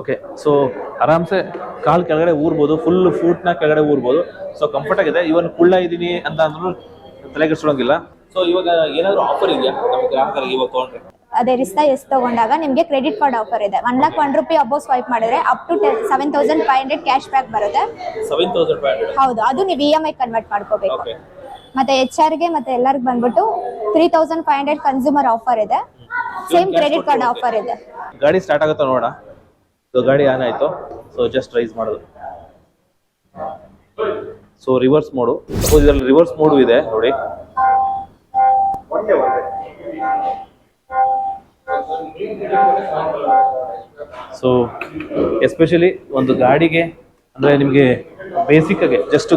Okay so ಆರಾಮ್ಸೆ ಕಾಲ್ ಕೆಳಗಡೆ ಊರ್ಬೋದು full ಫೂಟ್ನ ಕೆಳಗಡೆ ಊರ್ಬೋದು. ಸೊ ಕಂಫರ್ಟ್ ಆಗಿದೆ. ಇವನ್ ಕುಳ್ಳ ಇದೀನಿ ಅಂತ ಅಂದ್ರೂ ತಲೆ ಕೆಡ್ಸ್ಕೊಳಂಗಿಲ್ಲ. ಸೊ ಇವಾಗ ಏನಾದ್ರು ಆಫರ್ ಇದೆಯಾ ನಮ್ಮ ಗ್ರಾಹಕರಿಗೆ ಇವಾಗ ತಗೊಂಡ್ರೆ? ಅದೇ ರಿಸ್ತಾ ಎಸ್ ತಗೊಂಡಾಗ ನಿಮಗೆ ಕ್ರೆಡಿಟ್ ಕಾರ್ಡ್ ಆಫರ್ ಇದೆ. One lakh one rupee above swipe ಮಾಡಿದ್ರೆ up to seven thousand five hundred cash back ಬರುತ್ತೆ. ಸೆವೆನ್ ತೌಸಂಡ್ ಫೈವ್ ಹಂಡ್ರೆಡ್ ಹೌದು ಅದು ನೀವು ಇ ಎಂ ಐ ಕನ್ವರ್ಟ್ ಮಾಡ್ಕೋಬೇಕು. ಓಕೆ ಮತ್ತೆ ಎಚ್ ಆರ್ಗೆ ಮತ್ತೆ ಎಲ್ಲರಿಗೂ ಬಂದ್ಬಿಟ್ಟು three thousand five hundred consumer offer ಇದೆ. ಸೇಮ್ ಕ್ರೆಡಿಟ್ ಕಾರ್ಡ್ ಆಫರ್ ಇದೆ. ಗಾಡಿ ಸ್ಟಾರ್ಟ್ ಆಗುತ್ತಾ ನೋಡೋಣ ಸೊ ಗಾಡಿ ಆನ್ ಆಯ್ತು. ಸೊ ಜಸ್ಟ್ ರೈಸ್ ಮಾಡೋದು ಸೊ ರಿವರ್ಸ್ ಮೋಡು ಸಪೋಸ್ ಇದರಲ್ಲಿ ರಿವರ್ಸ್ ಮೋಡು ಇದೆ ನೋಡಿ. ಸೊ ಎಸ್ಪೆಷಲಿ ಒಂದು ಗಾಡಿಗೆ ಅಂದ್ರೆ ನಿಮಗೆ ಬೇಸಿಕ್ ಆಗಿ ಜಸ್ಟ್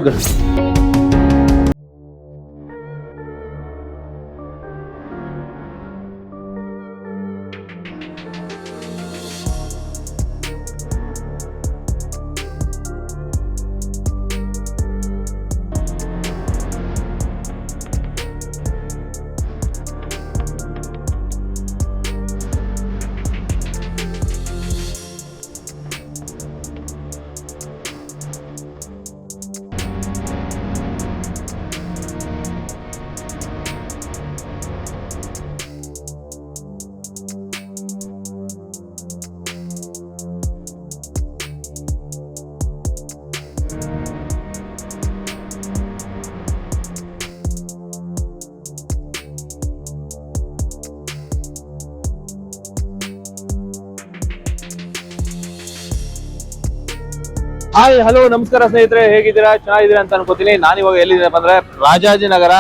ಹಾಯ್ ಹಲೋ ನಮಸ್ಕಾರ ಸ್ನೇಹಿತರೆ, ಹೇಗಿದ್ದೀರಾ? ಚೆನ್ನಾಗಿದ್ದೀರಾ ಅಂತ ಅನ್ಕೋತೀನಿ. ನಾನು ಇವಾಗ ಎಲ್ಲಿದ್ದೀನಿ ಅಂದ್ರೆ ರಾಜಾಜಿನಗರ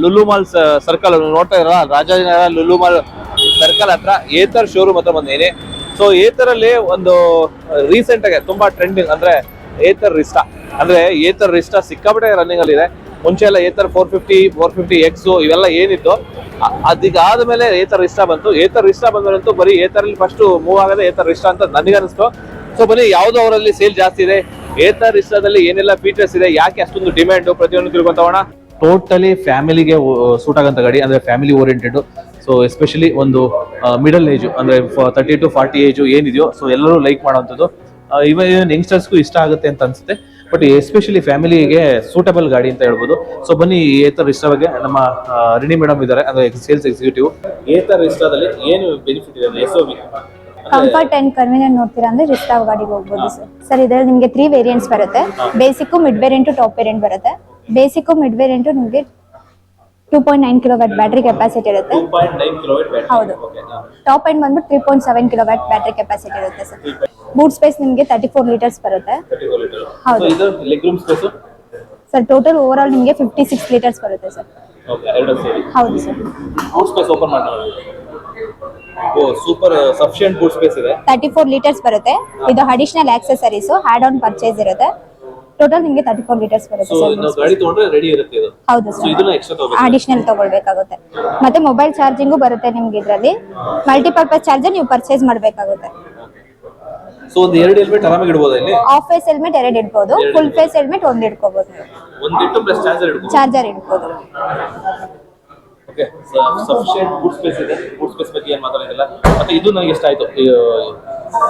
ಲುಲ್ಲು ಲುಲು ಮಾಲ್ ಸರ್ಕಲ್ ನೋಡ್ತಾ ಇದ್ರ ರಾಜಾಜಿನಗರ ಲುಲು ಮಾಲ್ ಸರ್ಕಲ್ ಹತ್ರ ಏತರ್ ಶೋರೂಮ್ ಹತ್ರ ಬಂದಿದ್ದೀನಿ. ಸೊ ಏತರಲ್ಲಿ ಒಂದು ರೀಸೆಂಟ್ ಆಗಿ ತುಂಬಾ ಟ್ರೆಂಡಿಂಗ್ ಅಂದ್ರೆ ಏತರ್ ರಿಸ್ಟಾ. ಅಂದ್ರೆ ಏತರ್ ರಿಸ್ಟಾ ಸಿಕ್ಕಾಪಟ್ಟೆ ರನ್ನಿಂಗ್ ಅಲ್ಲಿ ಇದೆ. ಮುಂಚೆ ಎಲ್ಲ Ather four fifty four fifty X ಇವೆಲ್ಲ ಏನಿತ್ತು. ಅದಿಗಾದ ಮೇಲೆ ಏತರ್ ರಿಸ್ಟಾ ಬಂತು. ಏತರ್ ರಿಸ್ಟಾ ಬಂದ್ರಂತೂ ಬರೀ ಏತರಲ್ಲಿ ಫಸ್ಟ್ ಮೂವ್ ಆಗದೆ ಏತರ್ ರಿಸ್ಟಾ ಅಂತ ನನಗನ್ನಿಸ್ತು. ಸೊ ಬನ್ನಿ ಯಾವ್ದು ಅವರಲ್ಲಿ ಸೇಲ್ ಜಾಸ್ತಿ ಇದೆ? ಏತರ್ ಇಷ್ಟದಲ್ಲಿ ಏನೆಲ್ಲ ಫೀಚರ್ಸ್ ಇದೆ? ಯಾಕೆ ಅಷ್ಟೊಂದು ಡಿಮ್ಯಾಂಡ್ ಪ್ರತಿಯೊಂದು ತಿಳ್ಕೊಂತವಣ ಟೋಟಲಿ ಫ್ಯಾಮಿಲಿಗೆ ಸೂಟ್ ಆಗಂತ ಗಾಡಿ, ಅಂದ್ರೆ ಫ್ಯಾಮಿಲಿ ಓರಿಯೆಂಟೆಡ್ ಸೊ ಎಸ್ಪೆಷಲಿ ಒಂದು ಮಿಡಲ್ ಏಜ್ ಅಂದ್ರೆ ತರ್ಟಿ ಟು ಫಾರ್ಟಿ ಏಜ್ ಏನಿದೆಯೋ ಸೊ ಎಲ್ಲರೂ ಲೈಕ್ ಮಾಡೋವಂಥದ್ದು. ಇವನ್ ಯಂಗ್ಸ್ಟರ್ಸ್ಗೂ ಇಷ್ಟ ಆಗುತ್ತೆ ಅಂತ ಅನ್ಸುತ್ತೆ. ಬಟ್ ಎಸ್ಪೆಷಲಿ ಫ್ಯಾಮಿಲಿಗೆ ಸೂಟಬಲ್ ಗಾಡಿ ಅಂತ ಹೇಳ್ಬೋದು. ಸೊ ಬನ್ನಿ ಏತರ್ ಇಷ್ಟ ಬಗ್ಗೆ. ನಮ್ಮ ರಿಣಿ ಮೇಡಮ್ ಇದ್ದಾರೆ, ಅಂದ್ರೆ ಸೇಲ್ಸ್ ಎಕ್ಸಿಕ್ಯೂಟಿವ್ ಏತರ್ ಇಷ್ಟದಲ್ಲಿ ಏನು ಬೆನಿಫಿಟ್ ಇದೆ ಎಸ್ ಕಂಫರ್ಟ್ ಅಂಡ್ ಕನ್ವೀನಿಯಂಟ್ ನೋಡ್ತೀರಾ ಅಂದ್ರೆ ರಿಸ್ಟಾವ್ ಗಾಡಿಗೆ ಹೋಗ್ಬೋದು ಸರ್ ಸರ್ ಇದರಲ್ಲಿ ನಿಮಗೆ ತ್ರೀ ವೇರಿಯಂಟ್ಸ್ ಬರುತ್ತೆ. Basic mid variant top variant ಬರುತ್ತೆ. ಬೇಸಿಕ್ ಮಿಡ್ ವೇರಿಯಂಟ್ ನಿಮಗೆ two point nine kilowatt battery capacity ಇರುತ್ತೆ ಹೌದು. ಟಾಪ್ ಎಂಡ್ ಬಂದ್ಬಿಟ್ಟು three point seven kilowatt battery capacity ಇರುತ್ತೆ ಸರ್ ಬೂಟ್ ಸ್ಪೇಸ್ ನಿಮಗೆ ತರ್ಟಿ ಫೋರ್ ಲೀಟರ್ಸ್ ಬರುತ್ತೆ ಹೌದು. ಸರ್ ಟೋಟಲ್ ಓವರ್ ಆಲ್ ನಿಮಗೆ ಫಿಫ್ಟಿ ಸಿಕ್ಸ್ ಲೀಟರ್ಸ್ ಬರುತ್ತೆ ಸೇರಿ. ಹೌದು sir oh super sufficient boot space ಇದೆ. ತರ್ಟಿ ಫೋರ್ ಲೀಟರ್ಸ್ ಬರುತ್ತೆ ಇದು additional accessories had on purchase ಇರುತ್ತೆ. ಟೋಟಲ್ ನಿಮಗೆ ತರ್ಟಿ ಫೋರ್ ಲೀಟರ್ಸ್ ಬರುತ್ತೆ ಸರ್ ನಾವು ಗಾಡಿ ತಗೊಂಡ್ರೆ ರೆಡಿ ಇರುತ್ತೆ ಇದು. ಹೌದು ಸೊ ಸರ್ ಇದನ್ನ ಎಕ್ಸ್ಟ್ರಾ ತಗೋಬೇಕು ಅಡಿಷನಲ್ ತಗೊಳ್ಬೇಕಾಗುತ್ತೆ. ಮತ್ತೆ ಮೊಬೈಲ್ ಚಾರ್ಜಿಂಗು ಬರುತ್ತೆ ನಿಮ್ಗೆ ಇದರಲ್ಲಿ. ಮಲ್ಟಿಪರ್ಪಸ್ ಚಾರ್ಜರ್ ನೀವು ಪರ್ಚೇಸ್ ಮಾಡಬೇಕಾಗುತ್ತೆ. ಸೊ ಒಂದು ಎರಡು ಹೆಲ್ಮೆಟ್ ಆರಾಮಾಗಿ ಇಡಬಹುದು ಇಲ್ಲಿ? ಆಫ್ ಫೇಸ್ ಹೆಲ್ಮೆಟ್ ಎರಡು ಇಡ್ಬೋದು. ಫುಲ್ ಫೇಸ್ ಹೆಲ್ಮೆಟ್ ಒಂದು ಇಟ್ಕೋಬಹುದು ಒಂದು ಇಟ್ಟು ಪ್ಲಸ್ ಚಾರ್ಜರ್ ಇಡಬಹುದು ಚಾರ್ಜರ್ ಇಡ್ಬೋದು. ಓಕೆ ಸಫಿಷಿಯಂಟ್ ಬೂಟ್ ಸ್ಪೇಸ್ ಇದೆ. ಬೂಟ್ ಸ್ಪೇಸ್ ಬಗ್ಗೆ ಏನು ಮಾತಾಡೋದಿಲ್ಲ. ಮತ್ತೆ ಇದು ನನಗೆ ಇಷ್ಟ ಆಯ್ತು.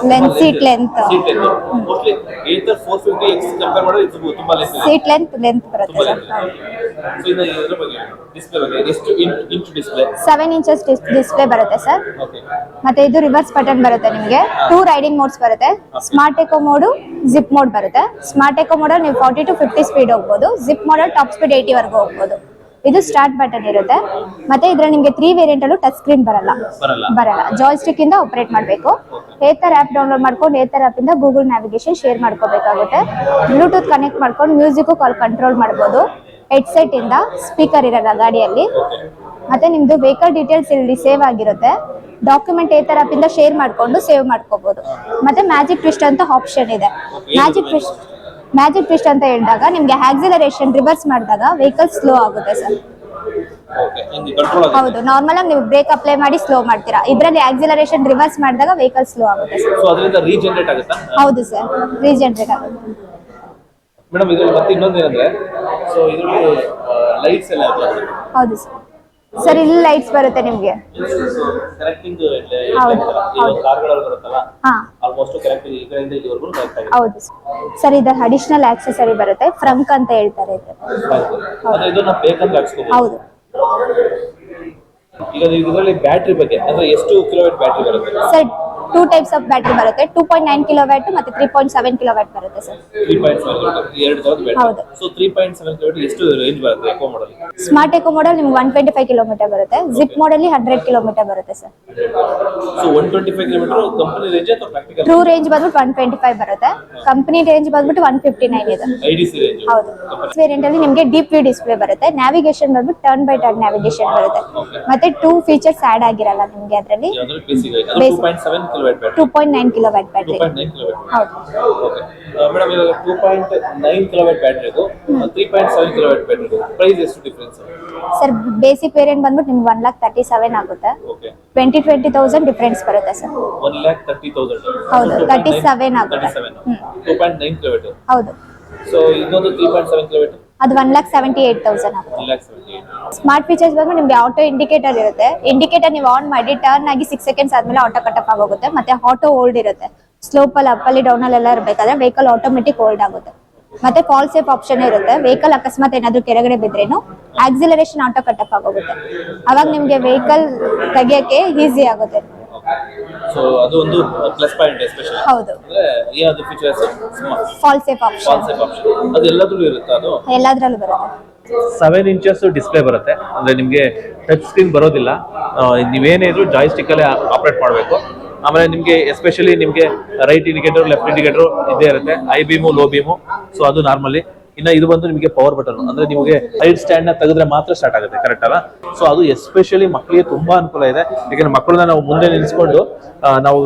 Length seat length. Seat length mostly Ather four fifty X compare ಮಾಡಿದ್ರೆ ಇದು ತುಂಬಾ ಲೆಂತ್ ಸೀಟ್ ಲೆಂತ್ ಲೆಂತ್ ಬರುತ್ತೆ ಸೊ ಇದು. ಇದ್ರ ಬಗ್ಗೆ ಡಿಸ್ಪ್ಲೇ ಬಗ್ಗೆ ಎಷ್ಟು inch display seven inches display ಬರುತ್ತೆ ಸರ್ ಮತ್ತೆ ಇದು ರಿವರ್ಸ್ ಬಟನ್ ಬರುತ್ತೆ ನಿಮಗೆ. ಟೂ ರೈಡಿಂಗ್ ಮೋಡ್ಸ್ ಬರುತ್ತೆ. Smart eco mode zip mode ಬರುತ್ತೆ. ಸ್ಮಾರ್ಟ್ ಎಕೋ ಮೋಡಲ್ಲಿ ನೀವು ಫಾರ್ಟಿ ಟು ಫಿಫ್ಟಿ ಸ್ಪೀಡ್ ಹೋಗ್ಬೋದು. ಜಿಪ್ ಮೋಡಲ್ಲಿ ಟಾಪ್ ಸ್ಪೀಡ್ ಏಯ್ಟಿ ವರೆಗೂ ಹೋಗ್ಬೋದು. ಇದು ಸ್ಟಾರ್ಟ್ ಬಟನ್ ಇರುತ್ತೆ. ಮತ್ತೆ ಇದ್ರ ನಿಮಗೆ ತ್ರೀ ವೇರಿಯಂಟ್ ಅಲ್ಲೂ ಟಚ್ ಸ್ಕ್ರೀನ್ ಬರಲ್ಲ. ಬರಲ್ಲ. ಜಾಯ್ ಜಾಯ್ಸ್ಟಿಕ್ ಇಂದ ಆಪರೇಟ್ ಮಾಡಬೇಕು. ಏತರ್ ಆಪ್ ಡೌನ್ಲೋಡ್ ಮಾಡ್ಕೊಂಡು ಏತರ್ ಆಪ್ ಇಂದ ಗೂಗಲ್ ನ್ಯಾವಿಗೇಷನ್ ಶೇರ್ ಮಾಡ್ಕೋಬೇಕಾಗುತ್ತೆ. ಬ್ಲೂಟೂತ್ ಕನೆಕ್ಟ್ ಮಾಡ್ಕೊಂಡು ಮ್ಯೂಸಿಕ್ ಕಾಲ್ ಕಂಟ್ರೋಲ್ ಮಾಡ್ಬೋದು. ಹೆಡ್ಸೆಟ್ ಇಂದ ಸ್ಪೀಕರ್ ಇರಲ್ಲ ಗಾಡಿಯಲ್ಲಿ. ಮತ್ತೆ ನಿಮ್ದು ವೆಹಿಕಲ್ ಡೀಟೇಲ್ಸ್ ಇಲ್ಲಿ ಸೇವ್ ಆಗಿರುತ್ತೆ. ಡಾಕ್ಯುಮೆಂಟ್ ಏತರ ಆಪ್ ಇಂದ ಶೇರ್ ಮಾಡ್ಕೊಂಡು ಸೇವ್ ಮಾಡ್ಕೋಬಹುದು ಮತ್ತೆ ಮ್ಯಾಜಿಕ್ ಟ್ವಿಸ್ಟ್ ಅಂತ ಆಪ್ಷನ್ ಇದೆ. ಮ್ಯಾಜಿಕ್ ಟ್ವಿಸ್ಟ್ ಮ್ಯಾಜಿಕ್ ಟ್ವಿಸ್ಟ್ ಅಂತ ಹೇಳಿದಾಗ ನಿಮಗೆ ಆಕ್ಸಿಲರೇಷನ್ ರಿವರ್ಸ್ ಮಾಡಿದಾಗ ವೆಹಿಕಲ್ ಸ್ಲೋ ಆಗುತ್ತೆ ಸರ್ ಹೌದು ನಾರ್ಮಲ್ ಆಗಿ ನೀವು ಬ್ರೇಕ್ ಅಪ್ಲೈ ಮಾಡಿ ಸ್ಲೋ ಮಾಡ್ತೀರಾ. ಇದರಲ್ಲಿ ಆಕ್ಸಿಲರೇಷನ್ ರಿವರ್ಸ್ ಮಾಡಿದಾಗ ವೆಹಿಕಲ್ ಸ್ಲೋ ಆಗುತ್ತೆ ಸರ್ ಹೌದು ಸರ್ ರೀಜನರೇಟ್ ಆಗುತ್ತೆ. ಮೇಡಮ್ ಇದರಲ್ಲಿ ಮತ್ತೆ ಇನ್ನೊಂದು ಏನಂದ್ರೆ ಸೊ ಇದರಲ್ಲಿ ಲೈಟ್ಸ್ ಎಲ್ಲ ಹೌದು ಸರ್ ಸರ್ ಇಲ್ಲಿ ಲೈಟ್ಸ್ ಬರುತ್ತೆ ನಿಮ್ಗೆ? ಹೌದು, ಸರ್ ಇದು ಅಡಿಷನಲ್ ಆಕ್ಸೆಸರಿ ಬರುತ್ತೆ ಫ್ರಂಕ್ ಅಂತ ಹೇಳ್ತಾರೆ ಹೌದು. ಈಗ ಇದರಲ್ಲಿ ಬ್ಯಾಟ್ರಿ ಬಗ್ಗೆ ಅಂದ್ರೆ ಎಷ್ಟು ಕಿಲೋಮೀಟರ್ ಬ್ಯಾಟ್ರಿ ಬರುತ್ತೆ? Sir two types of battery ಬರುತ್ತೆ. Two point nine kilo watt ಮತ್ತೆ three point seven kilo watt ಬರುತ್ತೆ ಸರ್ ತ್ರೀ ಪಾಯಿಂಟ್ ಸೆವೆನ್ ಎರಡು ತರದ ಹೌದು. Battery so three point seven ಎಷ್ಟು ರೇಂಜ್ ಬರುತ್ತೆ eco model smart eco model ನಿಮ್ಗೆ ಒನ್ ಟ್ವೆಂಟಿ ಫೈವ್ ಕಿಲೋಮೀಟರ್ ಬರುತ್ತೆ. ಜಿಪ್ ಮಾಡಲ್ ಹಂಡ್ರೆಡ್ ಕಿಲೋಮೀಟರ್ ಬರುತ್ತೆ sir so one twenty five kilometre company range ಅಥವಾ practical true range ಬಂದ್ಬಿಟ್ಟು ಒನ್ ಟ್ವೆಂಟಿ ಫೈವ್ ಬರುತ್ತೆ. Company range ಬಂದ್ಬಿಟ್ಟು one fifty nine ಇದೆ. I D C range ಹೌದು. Variant ಅಲ್ಲಿ ನಿಮಗೆ ಡೀಪ್ ವ್ಯೂ ಡಿಸ್ಪ್ಲೇ ಬರುತ್ತೆ. ನ್ಯಾವಿಗೇಷನ್ ಬಂದ್ಬಿಟ್ಟು ಟರ್ನ್ ಬೈ ಟರ್ನ್ ನ್ಯಾವಿಗೇಷನ್ ಬರುತ್ತೆ. ಮತ್ತೆ ಟೂ ಫೀಚರ್ಸ್ ಆಡ್ ಆಗಿರಲ್ಲ ನಿಮಗೆ ಅದರಲ್ಲಿ. ಯಾವ್ದು ಬೇಸಿಕ್ ಅದು two Basic. Point seven battery two point nine kilowatt two battery ಹೌದು. ಮೇಡಮ್ ಇವಾಗ two point nine kilowatt battery ಇದು three point seven kilowatt battery ಇದು ಪ್ರೈಸ್ ಎಷ್ಟು ಡಿಫ್ರೆನ್ಸ್ ಸರ್ ಬೇಸಿಕ್ ವೇರಿಯಂಟ್ ಬಂದ್ಬಿಟ್ಟು ನಿಮ್ಗೆ ಒನ್ ಲ್ಯಾಕ್ ತರ್ಟಿ ಸೆವೆನ್ ಆಗುತ್ತೆ twenty twenty thousand difference ಬರುತ್ತೆ sir one lakh thirty thousand ಹೌದು, 37 ಆಗುತ್ತೆ. ತರ್ಟಿ ಸೆವೆನ್ ಆಗುತ್ತೆ ಟೂ ಪಾಯಿಂಟ್ ನೈನ್ ಕಿಲೋಮೀಟರ್ ಹೌದು. ಸೊ ಇದೊಂದು ತ್ರೀ ಪಾಯಿಂಟ್ ಸೆವೆನ್ ಕಿಲೋಮೀಟರ್ ಅದು one lakh seventy eight thousand ಆಗುತ್ತೆ ಸ್ಮಾರ್ಟ್ ಫೀಚರ್ಸ್ ಬಂದು ನಿಮ್ಗೆ ಆಟೋ ಇಂಡಿಕೇಟರ್ ಇರುತ್ತೆ. ಇಂಡಿಕೇಟರ್ ನೀವು ಆನ್ ಮಾಡಿ ಟರ್ನ್ ಆಗಿ ಸಿಕ್ಸ್ ಸೆಕೆಂಡ್ಸ್ ಆದ್ಮೇಲೆ ಆಟೋ ಕಟ್ ಅಪ್ ಆಗೋಗುತ್ತೆ. ಮತ್ತೆ ಆಟೋ ಹೋಲ್ಡ್ ಇರುತ್ತೆ. ಸ್ಲೋಪ್ ಅಲ್ಲಿ ಅಪ್ ಅಲ್ಲಿ ಡೌನ್ ಅಲ್ಲಿ ಎಲ್ಲ ಇರಬೇಕಾದ್ರೆ ವೆಹಿಕಲ್ ಆಟೋಮೆಟಿಕ್ ಹೋಲ್ಡ್ ಆಗುತ್ತೆ. ಮತ್ತೆ ಕಾಲ್ ಸೇಫ್ ಆಪ್ಷನ್ ಇರುತ್ತೆ. ವೆಹಿಕಲ್ ಅಕಸ್ಮಾತ್ ಏನಾದ್ರು ಕೆಳಗಡೆ ಬಿದ್ರೇನು ಆಕ್ಸಿಲರೇಷನ್ ಆಟೋ ಕಟ್ ಅಪ್ ಆಗೋಗುತ್ತೆ. ಅವಾಗ ನಿಮ್ಗೆ ವೆಹಿಕಲ್ ತೆಗಿಯಕ್ಕೆ ಈಸಿ ಆಗುತ್ತೆ. ಸೊ ಅದು ಒಂದು ಪ್ಲಸ್ ಪಾಯಿಂಟ್ ಎಸ್ಪೆಷಲಿ ಹೌದು. ಅಂದ್ರೆ ಅದು features fall safe option safe option ಅದು ಎಲ್ಲದರಲ್ಲೂ ಇರುತ್ತಾ ಅದು? ಎಲ್ಲದ್ರಲ್ಲೂ ಬರುತ್ತೆ. ಸೆವೆನ್ ಇಂಚಸ್ ಡಿಸ್ಪ್ಲೇ ಬರುತ್ತೆ. ಅಂದ್ರೆ ನಿಮಗೆ ಟಚ್ ಸ್ಕ್ರೀನ್ ಬರೋದಿಲ್ಲ. ಆ, ನೀವೇನೇ ಇದ್ರು ಜಾಯ್ಸ್ಟಿಕ್ ಅಲ್ಲೇ ಆಪರೇಟ್ ಮಾಡಬೇಕು. ಆಮೇಲೆ ನಿಮಗೆ ಎಸ್ಪೆಷಲಿ ನಿಮಗೆ ರೈಟ್ ಇಂಡಿಕೇಟರ್ ಲೆಫ್ಟ್ ಇಂಡಿಕೇಟರ್ ಇದೇ ಇರುತ್ತೆ. High beam low beam so ಅದು ನಾರ್ಮಲಿ ಇನ್ನ ಇದು ಬಂದು ನಿಮಗೆ ಪವರ್ ಬಟನ್ ಅಂದ್ರೆ ನಿಮಗೆ ಸೈಡ್ ಸ್ಟ್ಯಾಂಡ್ನ ತೆಗೆದ್ರೆ ಮಾತ್ರ ಸ್ಟಾರ್ಟ್ ಆಗುತ್ತೆ ಕರೆಕ್ಟ್ ಅಲ್ಲ? ಸೊ ಅದು ಎಸ್ಪೆಷಲಿ ಮಕ್ಕಳಿಗೆ ತುಂಬಾ ಅನುಕೂಲ ಇದೆ. ಯಾಕಂದ್ರೆ ಮಕ್ಕಳನ್ನ ನಾವು ಮುಂದೆ ನಿಲ್ಸ್ಕೊಂಡು ನಾವು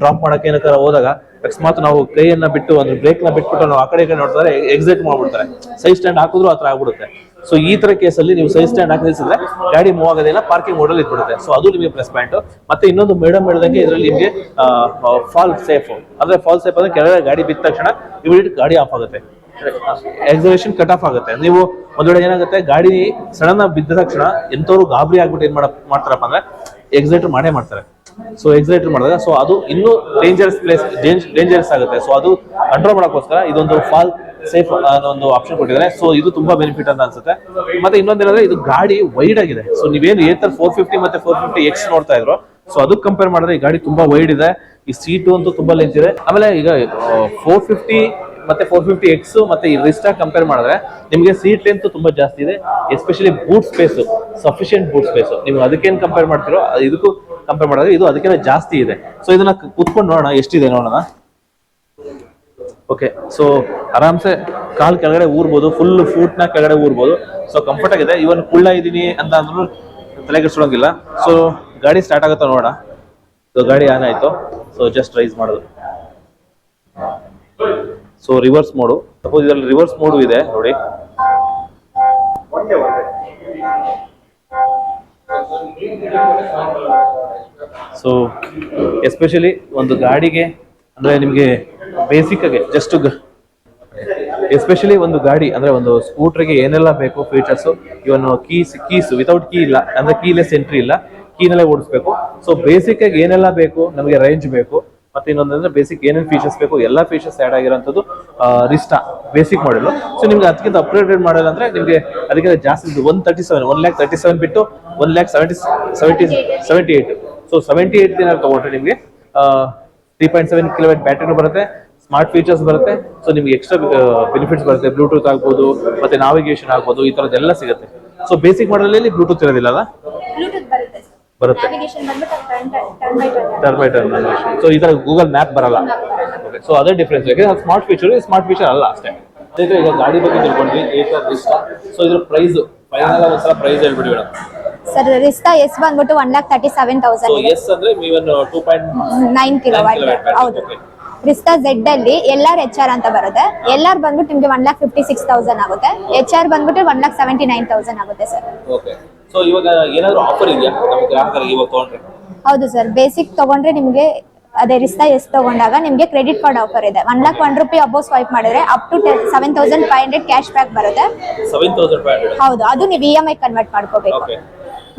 ಡ್ರಾಪ್ ಮಾಡಕ್ಕೆ ಏನಕ್ಕಾರ ಹೋದಾಗ ಅಕಸ್ಮಾತ್ ನಾವು ಕೈಯನ್ನ ಬಿಟ್ಟು ಅಂದ್ರೆ ಬ್ರೇಕ್ನ ಬಿಟ್ಬಿಟ್ಟು ನಾವು ಆ ಕಡೆ ಕಡೆ ನೋಡ್ತಾರೆ ಎಕ್ಸೈಟ್ ಮಾಡ್ಬಿಡ್ತಾರೆ. ಸೈಡ್ ಸ್ಟ್ಯಾಂಡ್ ಹಾಕಿದ್ರು ಆ ತರ ಆಗ್ಬಿಡುತ್ತೆ. ಸೊ ಈ ತರ ಕೇಸಲ್ಲಿ ನೀವು ಸೈಡ್ ಸ್ಟ್ಯಾಂಡ್ ಹಾಕಿ ಗಾಡಿ ಮೂವ್ ಆಗೋದಿಲ್ಲ ಪಾರ್ಕಿಂಗ್ ಮೋಡಲ್ ಇದ್ಬಿಡುತ್ತೆ. ಸೊ ಅದು ನಿಮಗೆ ಪ್ಲಸ್ ಪಾಯಿಂಟ್ ಮತ್ತೆ ಇನ್ನೊಂದು ಮೇಡಮ್ ಹೇಳಿದಂಗೆ ಇದರಲ್ಲಿ ನಿಮಗೆ ಫಾಲ್ ಸೇಫ್ ಅಂದ್ರೆ ಫಾಲ್ ಸೇಫ್ ಅಂದ್ರೆ ಕೆಳಗಡೆ ಗಾಡಿ ಬಿದ್ದ ತಕ್ಷಣ ಇಮಿಡಿಯೇಟ್ ಗಾಡಿ ಆಫ್ ಆಗುತ್ತೆ. ಎಕ್ಸಲೇಷನ್ ಕಟ್ ಆಫ್ ಆಗುತ್ತೆ. ನೀವು ವೇಳೆ ಏನಾಗುತ್ತೆ? ಗಾಡಿ ಸಡನ್ ಬಿದ್ದ ತಕ್ಷಣ ಎಂತವ್ರು ಗಾಬರಿ ಆಗ್ಬಿಟ್ಟು ಏನ್ ಮಾಡ ಮಾಡ್ತಾರಪ್ಪ ಅಂದ್ರೆ ಎಕ್ಸಲೇಟರ್ ಮಾಡೇ ಮಾಡ್ತಾರೆ. ಸೊ ಎಕ್ಸಲೇಟರ್ ಮಾಡಿದಾಗ ಸೊ ಅದು ಇನ್ನೂ ಡೇಂಜರಸ್ ಪ್ಲೇಸ್ ಡೇಂಜರಸ್ ಆಗುತ್ತೆ. ಸೊ ಅದು ಕಂಟ್ರೋಲ್ ಮಾಡೋಕ್ಕೋಸ್ಕರ ಇದೊಂದು ಫಾಲ್ ಸೇಫ್ ಅನ್ನೋ ಒಂದು ಆಪ್ಷನ್ ಕೊಟ್ಟಿದ್ದಾರೆ. ಸೊ ಇದು ತುಂಬಾ ಬೆನಿಫಿಟ್ ಅಂತ ಅನ್ಸುತ್ತೆ. ಮತ್ತೆ ಇನ್ನೊಂದೇನಂದ್ರೆ ಇದು ಗಾಡಿ ವೈಡ್ ಆಗಿದೆ. ಸೊ ನೀವೇನು ಏತರ್ ಫೋರ್ ಫಿಫ್ಟಿ ಮತ್ತೆ ಫೋರ್ ಫಿಫ್ಟಿ ಎಕ್ಸ್ ನೋಡ್ತಾ ಇದ್ರು ಸೊ ಅದಕ್ಕೆ ಕಂಪೇರ್ ಮಾಡಿದ್ರೆ ಈ ಗಾಡಿ ತುಂಬಾ ವೈಡ್ ಇದೆ. ಈ ಸೀಟು ಅಂತೂ ತುಂಬಾ ಲೆಂತ್ ಇದೆ. ಆಮೇಲೆ ಈಗ ಫೋರ್ ಫಿಫ್ಟಿ ಮತ್ತೆ ಫೋರ್ ಫಿಫ್ಟಿ ಎಕ್ಸ್ ಮತ್ತೆ ಈ ರಿಸ್ಟಾ ಕಂಪೇರ್ ಮಾಡಿದ್ರೆ ನಿಮಗೆ ಸೀಟ್ ಲೆಂತ್ ತುಂಬಾ ಜಾಸ್ತಿ ಇದೆ especially boot space sufficient boot space ನೀವು ಅದಕ್ಕೇನು ಕಂಪೇರ್ ಮಾಡ್ತಿರೋ, ಇದಕ್ಕೂ ಕಂಪೇರ್ ಮಾಡಿದ್ರೆ ಇದು ಅದಕ್ಕಿಂತ ಜಾಸ್ತಿ ಇದೆ. ಸೊ ಇದನ್ನ ಕುತ್ಕೊಂಡು ನೋಡೋಣ, ಎಷ್ಟಿದೆ ನೋಡೋಣ. ಓಕೆ ಸೊ ಆರಾಮ್ಸೆ ಕಾಲ್ ಕೆಳಗಡೆ ಊರ್ಬೋದು ಫುಲ್ ಫೂಟ್ನ ಕೆಳಗಡೆ ಊರ್ಬೋದು. ಸೊ ಕಂಫರ್ಟ್ ಆಗಿದೆ. ಇವನ್ ಕುಳ್ಳ ಇದೀನಿ ಅಂತ ಅಂದ್ರೂ ತಲೆ ಸೊ ಗಾಡಿ ಸ್ಟಾರ್ಟ್ ಆಗುತ್ತಾ ನೋಡೋಣ. ಸೊ ಗಾಡಿ ಆನ್ ಆಯ್ತು. ಸೊ ಜಸ್ಟ್ ರೈಸ್ ಮಾಡೋದು. ಸೊ ರಿವರ್ಸ್ ಮೋಡು ಸಪೋಸ್ ಇದರಲ್ಲಿ ರಿವರ್ಸ್ ಮೋಡು ಇದೆ, ನೋಡಿ. ಸೊ ಎಸ್ಪೆಷಲಿ ಒಂದು ಗಾಡಿಗೆ, ಅಂದ್ರೆ ನಿಮಗೆ ಆಗಿ ಜಸ್ಟ್ ಎಸ್ಪೆಷಲಿ ಒಂದು ಗಾಡಿ, ಅಂದ್ರೆ ಒಂದು ಸ್ಕೂಟರ್ಗೆ ಏನೆಲ್ಲ ಬೇಕು ಫೀಚರ್ಸ್ ಇವನು ಕೀಸ್ ಕೀಸ್ ವಿತೌಟ್ ಕೀ ಇಲ್ಲ, ಅಂದ್ರೆ ಕೀಲೆಸ್ ಎಂಟ್ರಿ ಇಲ್ಲ ಕೀನಲ್ಲೇ ಓಡಿಸ್ಬೇಕು. ಸೊ ಬೇಸಿಕ್ ಆಗಿ ಏನೆಲ್ಲ ಬೇಕು, ನಮಗೆ ರೇಂಜ್ ಬೇಕು. ಮತ್ತೆ ಇನ್ನೊಂದಂದ್ರೆ ಬೇಸಿಕ್ ಏನೇನು ಫೀಚರ್ಸ್ ಬೇಕು, ಎಲ್ಲ ಫೀಚರ್ಸ್ ಆಡ್ ಆಗಿರೋಂಥದ್ದು ರಿಸ್ಟಾ ಬೇಸಿಕ್ ಮಾಡಲು ಸೊ ನಿಮ್ಗೆ ಅದಕ್ಕಿಂತ ಅಪ್ಗ್ರೇಡೆಡ್ ಮಾಡಲ್ ಅಂದ್ರೆ ನಿಮಗೆ ಅದಕ್ಕಿಂತ ಜಾಸ್ತಿ one thirty seven one lakh thirty seven ಬಿಟ್ಟು one lakh seventy seventy seventy eight so seventy eight ದಿನ ತಗೊಂಡ್ರೆ ನಿಮಗೆ ತ್ರೀ ಪಾಯಿಂಟ್ ಸೆವೆನ್ ಕಿಲೋಮೀಟರ್ ಬ್ಯಾಟ್ರಿನೂ ಬರುತ್ತೆ ಸ್ಮಾರ್ಟ್ ಫೀಚರ್ಸ್ ಬರುತ್ತೆ. ಸೊ ನಿಮ್ಗೆ ಎಕ್ಸ್ಟ್ರಾ ಬೆನಿಫಿಟ್ಸ್ ಬರುತ್ತೆ. ಬ್ಲೂಟೂತ್ ಆಗ್ಬೋದು, ಮತ್ತೆ ನಾವಿಗೇಷನ್ ಆಗ್ಬೋದು, ಈ ತರದ್ದೆಲ್ಲ ಸಿಗುತ್ತೆ. ಸೊ ಬೇಸಿಕ್ ಮಾಡಲಲ್ಲಿ ಬ್ಲೂಟೂತ್ ಇರೋದಿಲ್ಲ ಅಲ್ಲ? ಬರುತ್ತೆ. ಟರ್ನ್ ಬೈ ಸೊ ಈ ತರ ಗೂಗಲ್ ಮ್ಯಾಪ್ ಬರಲ್ಲ. ಸೊ ಅದೇ ಡಿಫ್ರೆನ್ಸ್ ಯಾಕಂದ್ರೆ ಸ್ಮಾರ್ಟ್ ಫೀಚರ್ ಸ್ಮಾರ್ಟ್ ಫೀಚರ್ ಅಲ್ಲ ಅಷ್ಟೇ. ಅದೇ ಈಗ ಗಾಡಿ ಬಗ್ಗೆ ತಿಳ್ಕೊಂಡ್ವಿ ಏಕರ್ ಸೊ ಇದ್ರ ಪ್ರೈಸ್ ಫೈನಲ್ ಒಂದ್ಸಲ ಪ್ರೈಸ್ ಹೇಳ್ಬಿಡಿ ಮೇಡಮ್. ಸರ್ ರಿಸ್ತಾ ಎಸ್ ಬಂದ್ಬಿಟ್ಟು one lakh thirty seven thousand S ಅಂದ್ರೆ even two point nine kilo ಹೌದು. Okay. ರಿಸ್ತಾ ಝೆಡ್ ಅಲ್ಲಿ ಎಲ್ ಆರ್ ಎಚ್ ಆರ್ ಅಂತ ಬರುತ್ತೆ. ಎಲ್ ಆರ್ ಬಂದ್ಬಿಟ್ಟು ನಿಮ್ಗೆ one lakh fifty six thousand ಆಗುತ್ತೆ. ಎಚ್ ಆರ್ ಬಂದ್ಬಿಟ್ಟು one lakh seventy nine thousand ಆಗುತ್ತೆ ಸರ್ ಸೊ ಇವಾಗ ಏನಾದರೂ ಆಫರ್ ಇದೆಯಾ ನಮ್ಮ ಗ್ರಾಹಕರಿಗೆ ಇವಾಗ ತಗೊಂಡ್ರೆ? ಹೌದು ಸರ್ ಬೇಸಿಕ್ ತಗೊಂಡ್ರೆ ನಿಮಗೆ ಅದೇ ರಿಸ್ತಾ ಎಸ್ ತಗೊಂಡಾಗ ನಿಮಗೆ ಕ್ರೆಡಿಟ್ ಕಾರ್ಡ್ ಆಫರ್ ಇದೆ. One lakh one rupee above swipe ಮಾಡಿದ್ರೆ up to seven thousand five hundred cash back ಬರುತ್ತೆ. ಸೆವೆನ್ ತೌಸಂಡ್ ಫೈವ್ ಹಂಡ್ರೆಡ್ ಹೌದು ಅದು ನೀವು ಇ ಎಂ ಐ ಕನ್ವರ್ಟ್ ಮಾಡ್ಕೋಬೇಕು. ಓಕೆ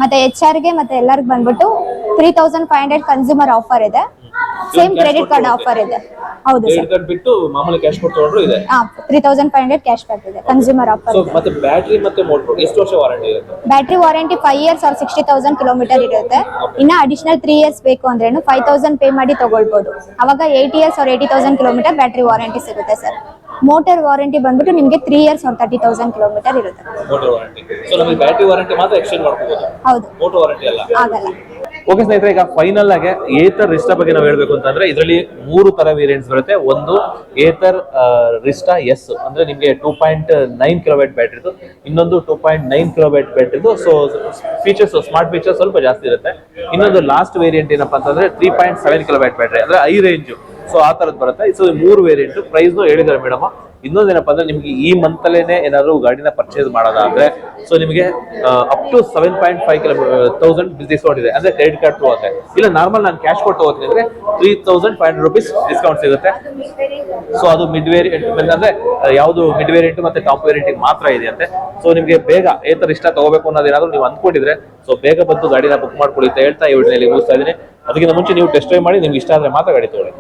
ಮತ್ತೆ ಎಚ್ ಆರ್ಗೆ ಮತ್ತೆ ಎಲ್ಲರಿಗೂ ಬಂದ್ಬಿಟ್ಟು three thousand five hundred consumer offer ಇದೆ. ಸೇಮ್ ಕ್ರೆಡಿಟ್ ಕಾರ್ಡ್ ಆಫರ್ ಇದೆ. ಹೌದು ಕ್ರೆಡಿಟ್ ಕಾರ್ಡ್ ಬಿಟ್ಟು ಮಾಮೂಲಿ ಕ್ಯಾಶ್ ಕೊಟ್ಟು ತಗೊಂಡ್ರು ಇದೆ. Three thousand five hundred cash back ಇದೆ ಕನ್ಸ್ಯೂಮರ್ ಆಫರ್ ಸೊ ಮತ್ತೆ ಬ್ಯಾಟ್ರಿ ಮತ್ತೆ ಮೋಟರ್ ಎಷ್ಟು ವರ್ಷ ವಾರಂಟಿ ಇರುತ್ತೆ? Battery warranty five years or sixty thousand kilometre ಇರುತ್ತೆ. ಇನ್ನ ಅಡಿಷನಲ್ ತ್ರೀ ಇಯರ್ಸ್ ಬೇಕು ಅಂದ್ರೇನು ಫೈವ್ ತೌಸಂಡ್ ಪೇ ಮಾಡಿ ತಗೊಳ್ಬೋದು. ಅವಾಗ 8 years or eighty thousand kilometre battery warranty ಸಿಗುತ್ತೆ ಸರ್ ಮೋಟರ್ ವಾರಂಟಿ ಬಂದ್ಬಿಟ್ಟು ನಿಮಗೆ three years or thirty thousand kilometre ಇರುತ್ತೆ. ಮೋಟರ್ ವಾರಂಟಿ ಸೊ ನಮಗೆ ಬ್ಯಾಟ್ರಿ ವಾರಂಟಿ ಮಾತ್ರ ಎಕ್ಸ್ಚೇಂಜ್ ಮಾಡ್ಕೋಬಹುದು ಹೌದು. ಮೋಟರ್ ವಾರಂಟಿ ಅಲ್ಲ. ಆಗಲ್ಲ. ಓಕೆ ಸ್ನೇಹಿತರೆ, ಈಗ ಫೈನಲ್ ಆಗಿ ಏತರ್ ರಿಸ್ಟ ಬಗ್ಗೆ ನಾವು ಹೇಳ್ಬೇಕು ಅಂತಂದ್ರೆ, ಇದರಲ್ಲಿ ಮೂರು ತರ ವೇರಿಯಂಟ್ಸ್ ಬರುತ್ತೆ. ಒಂದು ಏತರ್ ರಿಸ್ಟ ಎಸ್, ಅಂದ್ರೆ ನಿಮಗೆ ಟೂ ಪಾಯಿಂಟ್ ನೈನ್ ಕಿಲೋವೇಟ್ ಬ್ಯಾಟ್ರಿದು ಇನ್ನೊಂದು ಟೂ ಪಾಯಿಂಟ್ ನೈನ್ ಕಿಲೋವೇಟ್ ಬ್ಯಾಟ್ರಿದು ಸೊ ಫೀಚರ್ಸ್ ಸ್ಮಾರ್ಟ್ ಫೀಚರ್ಸ್ ಸ್ವಲ್ಪ ಜಾಸ್ತಿ ಇರುತ್ತೆ. ಇನ್ನೊಂದು ಲಾಸ್ಟ್ ವೇರಿಯಂಟ್ ಏನಪ್ಪಾ ಅಂತಂದ್ರೆ three point seven kilowatt battery ಅಂದ್ರೆ ಐ ರೇಂಜ್ ಸೊ ಆ ತರದ್ ಬರುತ್ತೆ. ಸೊ ಮೂರು ವೇರಿಯಂಟ್ ಪ್ರೈಸ್ ಹೇಳಿದ್ದಾರೆ ಮೇಡಮ್ ಇನ್ನೊಂದೇನಪ್ಪ ಅಂದ್ರೆ ನಿಮಗೆ ಈ ಮಂತ್ ಏನಾದ್ರು ಗಾಡಿನ ಪರ್ಚೇಸ್ ಮಾಡೋದಾದ್ರೆ ಸೊ ನಿಮಗೆ up to seven point five kilo thousand discount ಇದೆ. ಅಂದ್ರೆ ಕ್ರೆಡಿಟ್ ಕಾರ್ಡ್ ಥ್ರೂ ಅಂದ್ರೆ ಇಲ್ಲ ನಾರ್ಮಲ್ ನಾನು ಕ್ಯಾಶ್ ಕೊಟ್ಟು ಹೋಗ್ತೀನಿ ಅಂದ್ರೆ three thousand five hundred rupees discount ಸಿಗುತ್ತೆ. ಸೊ ಅದು ಮಿಡ್ ವೇರಿಯಂಟ್ ಅಂದ್ರೆ ಯಾವುದು ಮಿಡ್ ವೇರಿಯಂಟ್ ಮತ್ತೆ ಟಾಪ್ ವೇರಿಯಂಟ್ ಮಾತ್ರ ಇದೆ ಅಂತೆ ಸೊ ನಿಮಗೆ ಬೇಗ ಏತರ ಇಷ್ಟ ತಗೋಬೇಕು ಅನ್ನೋದೇನಾದರೂ ನೀವು ಅಂದ್ಕೊಂಡಿದ್ರೆ ಸೊ ಬೇಗ ಬಂದು ಗಾಡಿನ ಬುಕ್ ಮಾಡ್ಕೊಳ್ಳಿ ಅಂತ ಹೇಳ್ತಾ ಈ ವಿಡಿಯೋದಲ್ಲಿ ಮುಗಿಸ್ತಾ ಇದ್ದೀನಿ. ಅದಕ್ಕಿಂತ ಮುಂಚೆ ನೀವು ಟೆಸ್ಟ್ ಡ್ರೈವ್ ಮಾಡಿ, ನಿಮ್ಗೆ ಇಷ್ಟ ಆದ್ರೆ ಮಾತ್ರ ಗಾಡಿ ತಗೊಳ್ಳಿ.